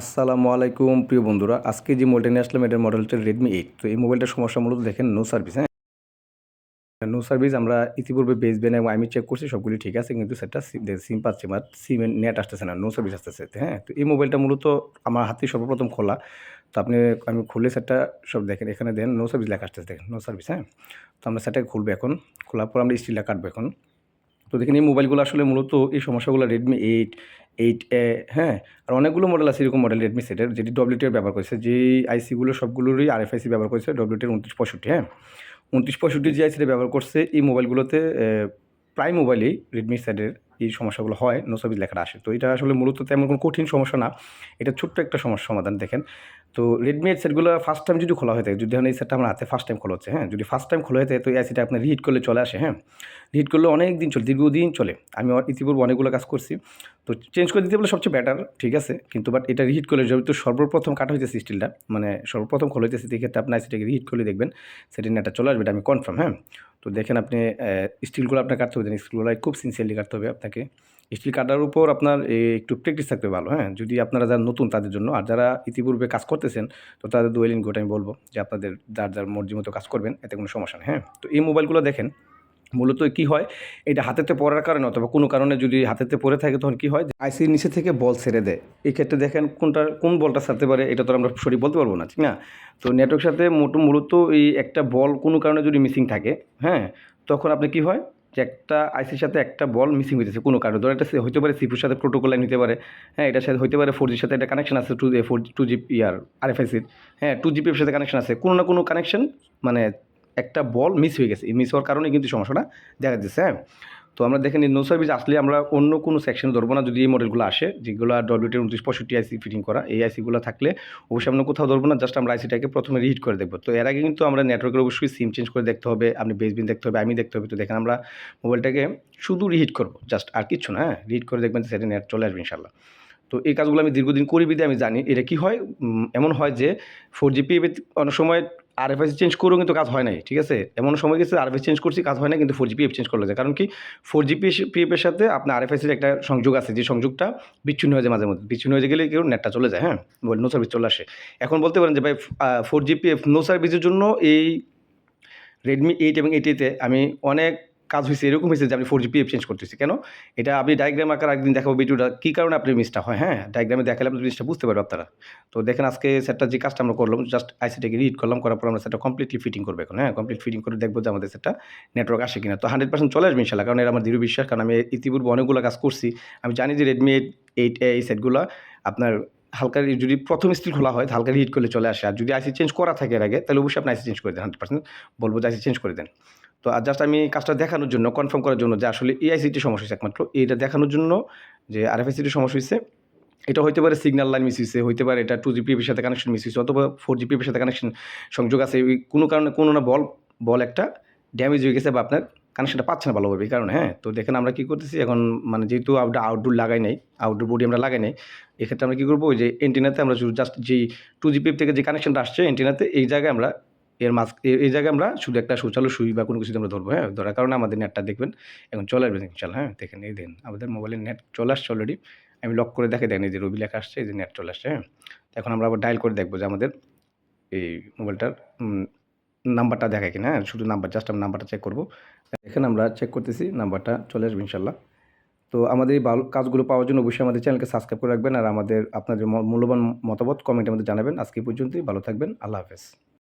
আসসালামু আলাইকুম, প্রিয় বন্ধুরা। আজকে যে মোবাইলটা নিয়ে আসলাম, এটার মডেল হচ্ছে রেডমি এইট তো এই মোবাইলটার সমস্যা মূলত দেখেন নো সার্ভিস হ্যাঁ? নো সার্ভিস আমরা ইতিপূর্বে বেস বেন এবং আমি চেক করছি, সবগুলি ঠিক আছে, কিন্তু সেটা সিম পাচ্ছে বা সিম নেট আসতেছে না নো সার্ভিস আসতেছে হ্যাঁ? তো এই মোবাইলটা মূলত আমার হাতে সর্বপ্রথম খোলা। তো আপনি, আমি খুলে সেটা সব দেখেন, এখানে দেন নো সার্ভিস লেখা আসতেছে, দেখেন নো সার্ভিস হ্যাঁ? তো আমরা সেটা খুলবো এখন, খোলার পর আমরা স্টিলটা কাটবো এখন। তো দেখেন, এই মোবাইলগুলো আসলে মূলত এই সমস্যাগুলো রেডমি এইট এইট এ হ্যাঁ আর অনেকগুলো মডেল আছে এরকম মডেল রেডমি সেটের যেটি ডব্লিউটির ব্যবহার করেছে, যে আইসিগুলো সবগুলোরই আর আইসি ব্যবহার করেছে ডব্লিউটির উনত্রিশ পঁয়ষট্টি হ্যাঁ। উনত্রিশ পঁয়ষট্টি যে আইসিটা ব্যবহার করছে, এই মোবাইলগুলোতে প্রায় মোবাইলেই রেডমি সেটের এই সমস্যাগুলো হয় নো সার্ভিস লেখাটা আসে। তো এটা আসলে মূলত তেমন কোনো কঠিন সমস্যা না, এটা ছোট্ট একটা সমস্যা সমাধান, দেখেন। তো রেডমি এর সেটগুলো ফার্স্ট টাইম যদি খোলা হয়ে থাকে, যদি এখন এই সেটটা আমার হাতে ফার্স্ট টাইম খোলা হচ্ছে হ্যাঁ যদি ফার্স্ট টাইম খোলা হয়ে থাকে, তো এই আইসিটা আপনার রিহিট করলে চলে আসে হ্যাঁ। রিহিট করলে অনেক দিন চলে, দীর্ঘদিন চলে। আমি ইতিপূর্বে অনেকগুলো কাজ করছি তো চেঞ্জ করে দিতে বলে সবচেয়ে বেটার ঠিক আছে? কিন্তু বাট এটা রিহিট করলে যেহেতু সর্বপ্রথম কাটা হয়েছে স্টিলটা মানে সর্বপ্রথম খোলা হয়েছে সেক্ষেত্রে আপনার সেটাকে রিহিট করলে দেখবেন সেটা নেটটা চলে আসবে, এটা আমি কনফার্ম হ্যাঁ? তো দেখেন আপনি স্টিলগুলো আপনার কাটতে হবে স্টিলগুলো খুব সিনসিয়ারলি কাটতে হবে আপনাকে। স্টিল কাটার উপর আপনার একটু প্র্যাকটিস থাকতে হবে ভালো হ্যাঁ? যদি আপনারা যারা নতুন তাদের জন্য, আর যারা ইতিপূর্বে কাজ করতেছেন, তো তাদের দুয়েলিন গোটা আমি বলব, যে আপনাদের যার যার মর্জি মতো কাজ করবেন, এতে কোনো সমস্যা নেই হ্যাঁ? তো এই মোবাইলগুলো দেখেন মূলত কি হয়? এটা হাতেতে পড়ার কারণে অথবা কোনো কারণে যদি হাতেতে পড়ে থাকে তখন কি হয়? আইসির নিচে থেকে বল ছেড়ে দেয়। এই ক্ষেত্রে দেখেন কোনটা, কোন বলটা ছাড়তে পারে এটা তো আমরা সঠিক বলতে পারব না, ঠিক না? তো নেটওয়ার্ক সাথে মোট, মূলত এই একটা বল কোনো কারণে যদি মিসিং থাকে হ্যাঁ? তখন আপনি কি হয়? যে একটা আইসির সাথে একটা বল মিসিং হইতেছে কোনো কারণে। ধরো এটা হতে পারে সিপুর সাথে প্রোটোকল লাইন হতে পারে হ্যাঁ? এটার সাথে হতে পারে ফোর জির সাথে একটা কানেকশন আছে টু ফোর টু জি ইয়ার আরএফআইসির হ্যাঁ টু জিপির সাথে কানেকশন আছে। কোনো না কোনো কানেকশন মানে একটা বল মিস হয়ে গেছে। মিস হওয়ার কারণে কিন্তু সমস্যাটা দেখা দিচ্ছে হ্যাঁ? তো আমরা দেখেন নো সার্ভিস আসলে আমরা অন্য কোনো সেকশনে ধরবো না, যদি এই মডেলগুলো আসে, যেগুলো ডব্লিউটি উনত্রিশ, পঁয়ষট্টি আইসি ফিটিং করা, এই আইসিগুলো থাকলে অবশ্যই আমরা কোথাও ধরবো না জাস্ট আমরা আইসিটাকে প্রথমে রিহিট করে দেখব। তো এর আগে কিন্তু আমরা নেটওয়ার্কের অবশ্যই সিম চেঞ্জ করে দেখতে হবে, আপনি বেসবিন দেখতে হবে, আমি দেখতে হবে, তো দেখেন আমরা মোবাইলটাকে শুধু রিহিট করব জাস্ট আর কিছু না হ্যাঁ? রিহিট করে দেখবেন সেটা নেট চলে আসবে ইনশাল্লাহ। তো এই কাজগুলো আমি দীর্ঘদিন করি বিদে আমি জানি, এটা কি হয়? এমন হয় যে ফোর জিপি অনেক সময় আরএফআইসি চেঞ্জ করেও কিন্তু কাজ হয় নাই, ঠিক আছে? এমন সময় গেছে আরএফআইসি চেঞ্জ করছি, কাজ হয় না কিন্তু ফোর জিপি চেঞ্জ করলে যায় কারণ কি ফোর জিপি পিএফের সাথে আপনার আরএফআইসির একটা সংযোগ আছে, যে সংযোগটা বিচ্ছিন্ন হয়ে যায় মাঝে মধ্যে। বিচ্ছিন্ন হয়ে গেলে কেউ নেটটা চলে যায় হ্যাঁ? বলে নো সার্ভিস চলে আসে। এখন বলতে পারেন যে ভাই ফোর জিপি নো সার্ভিসের জন্য এই রেডমি এইট এবং এইটিতে আমি অনেক কাজ হয়েছে এরকম হয়েছে যে আপনি ফোর জিপি চেঞ্জ করতেছি। কেন? এটা আপনি ডায়াগ্রাম আকার একদিন দেখাবো ভিডিওটা, কী কারণে আপনি মিসটা হয়? হ্যাঁ ডায়াগ্রামে দেখালে আপনি জিনিসটা বুঝতে পারবে আপনারা। তো দেখেন আজকে সেটটা যে কাজটা আমরা করলাম জাস্ট আইসিটাকে রিড করলাম, করার পর আমরা সেটা কমপ্লিটলি ফিটিং করব এখন হ্যাঁ? কমপ্লিট ফিটিং করে দেখব যে আমাদের সেটা নেটওয়ার্ক আসে কিনা। তো হান্ড্রেড পার্সেন্ট চলে আসবে ইনশাল্লাহ, কারণ এর আমার দৃঢ় বিশ্বাস, কারণ আমি ইতিপূর্বে অনেকগুলো কাজ করছি। আমি জানি যে রেডমি এইট এইট এই সেটগুলো আপনার হালকা যদি প্রথম স্টিল খোলা হয়, হালকা হিট করলে চলে আসে। আর যদি আইসি চেঞ্জ করা থাকে এর আগে, তাহলে অবশ্যই আপনি আইসি চেঞ্জ করে দেন হান্ড্রেড পার্সেন্ট বলব যে আইসি চেঞ্জ করে দেন। তো আর জাস্ট আমি কাজটা দেখানোর জন্য কনফার্ম করার জন্য যে আসলে এআইসিটি সমস্যা হয়েছে একমাত্র। এইটা দেখানোর জন্য যে আরএফআইসিটি সমস্যা হয়েছে, এটা হইতে পারে সিগন্যাল লাইন মিস হয়েছে হইতে পারে এটা টু জিপিএর সাথে কানেকশন মিস হয়েছে অথবা ফোর জিপিএর সাথে কানেকশন সংযোগ আছে কোনো কারণে কোনো না বল বল একটা ড্যামেজ হয়ে গেছে বা আপনার কানেকশনটা পাচ্ছে না ভালোভাবে এই কারণে হ্যাঁ? তো দেখেন আমরা কী করতেছি, এখন মানে যেহেতু আমরা আউটডোর লাগাই নাই আউটডোর বডি আমরা লাগাই নাই, এক্ষেত্রে আমরা কী করব যে এন্টিনাতে আমরা জাস্ট যেই টু জিপিএফ থেকে যে কানেকশনটা আসছে এন্টিনাতে এই জায়গায় আমরা এর মাঝ এই জায়গায় আমরা শুধু একটা শৌচালয় সুই বা কোনো কিছু আমরা ধরবো হ্যাঁ? ধরার কারণে আমাদের নেটটা দেখবেন। এখন চলে আসবে ইনশাল্লাহ হ্যাঁ? দেখেন, এই দিন আমাদের মোবাইলের নেট চলে আসছে অলরেডি আমি লক করে দেখে দেখেন এই যে রবি লেখা আসছে, এই যে নেট চলে আসছে হ্যাঁ? এখন আমরা আবার ডায়াল করে দেখব যে আমাদের এই মোবাইলটার নাম্বারটা দেখায় কিনা হ্যাঁ? শুধু নাম্বার জাস্ট আমি নাম্বারটা চেক করব। এখানে আমরা চেক করতেছি নাম্বারটা চলে আসবে ইনশাল্লাহ তো আমাদের এই ভালো কাজগুলো পাওয়ার জন্য অবশ্যই আমাদের চ্যানেলকে সাবস্ক্রাইব করে রাখবেন আর আমাদের আপনাদের মূল্যবান মতামত কমেন্টের মধ্যে জানাবেন। আজকে পর্যন্তই, ভালো থাকবেন, আল্লাহ হাফেজ।